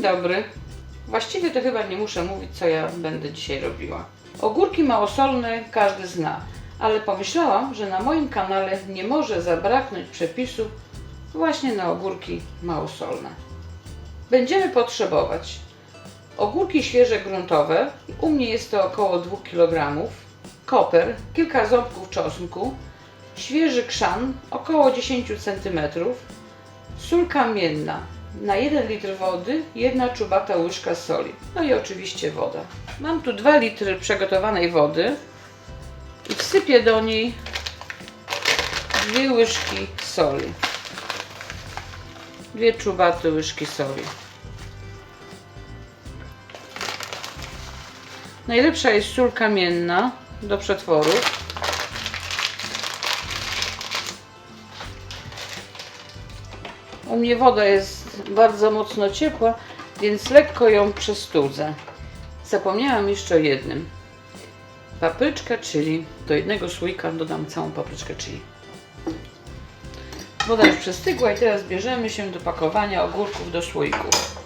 dobry. Właściwie to chyba nie muszę mówić, co ja będę dzisiaj robiła. Ogórki małosolne każdy zna, ale pomyślałam, że na moim kanale nie może zabraknąć przepisów właśnie na ogórki małosolne. Będziemy potrzebować ogórki świeże gruntowe, u mnie jest to około 2 kg, koper, kilka ząbków czosnku, świeży krzan, około 10 cm, sól kamienna, na 1 litr wody, jedna czubata łyżka soli, no i oczywiście woda. Mam tu 2 litry przygotowanej wody i wsypię do niej dwie łyżki soli. Dwie czubate łyżki soli. Najlepsza jest sól kamienna do przetworu. U mnie woda jest bardzo mocno ciepła, więc lekko ją przestudzę. Zapomniałam jeszcze o jednym. Papryczka chili. Do jednego słoika dodam całą papryczkę chili. Woda już przestygła i teraz bierzemy się do pakowania ogórków do słoików.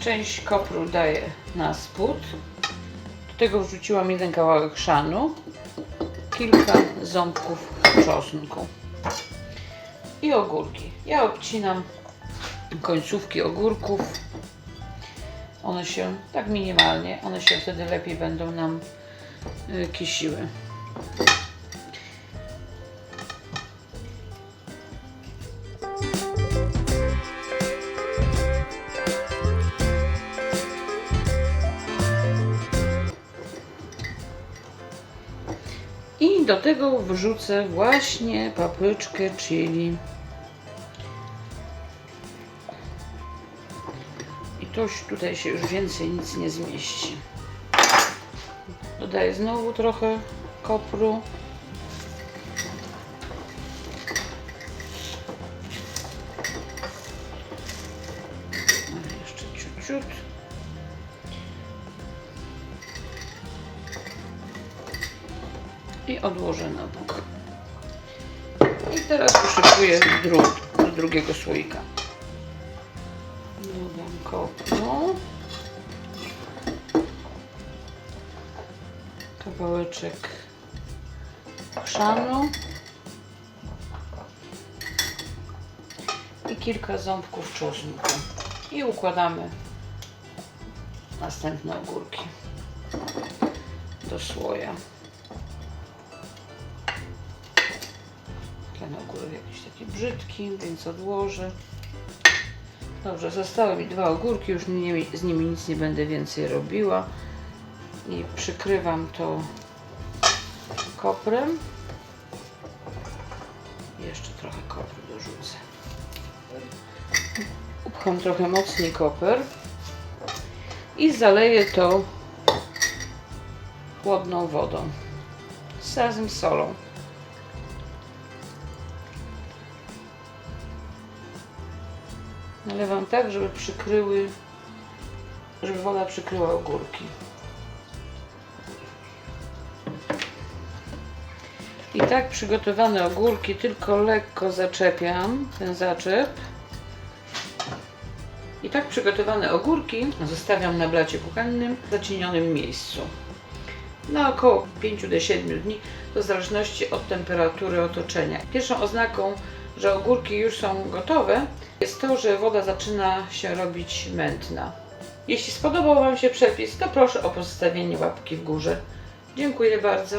Część kopru daję na spód. Do tego wrzuciłam jeden kawałek chrzanu, kilka ząbków czosnku i ogórki. Ja obcinam końcówki ogórków. One się tak minimalnie, one się wtedy lepiej będą nam y, kisiły. I do tego wrzucę właśnie papryczkę chili. Toś tutaj się już więcej nic nie zmieści. Dodaję znowu trochę kopru. Jeszcze ciut, i odłożę na bok. I teraz wyszykuję drut drugiego słoika. Dodam. Kawałeczek chrzanu. I kilka ząbków czosnku. I układamy następne ogórki do słoja. Ten ogórek jakiś taki brzydki, więc odłożę. Dobrze, zostały mi dwa ogórki, już nie, z nimi nic nie będę więcej robiła. I przykrywam to koprem. Jeszcze trochę kopru dorzucę. Upcham trochę mocniej koper i zaleję to chłodną wodą z solą. Nalewam tak, żeby przykryły, żeby woda przykryła ogórki. I tak przygotowane ogórki tylko lekko zaczepiam ten zaczep. I tak przygotowane ogórki zostawiam na blacie kuchennym w zacienionym miejscu. Na około 5 do 7 dni, w zależności od temperatury otoczenia. Pierwszą oznaką, że ogórki już są gotowe, jest to, że woda zaczyna się robić mętna. Jeśli spodobał Wam się przepis, to proszę o pozostawienie łapki w górze. Dziękuję bardzo.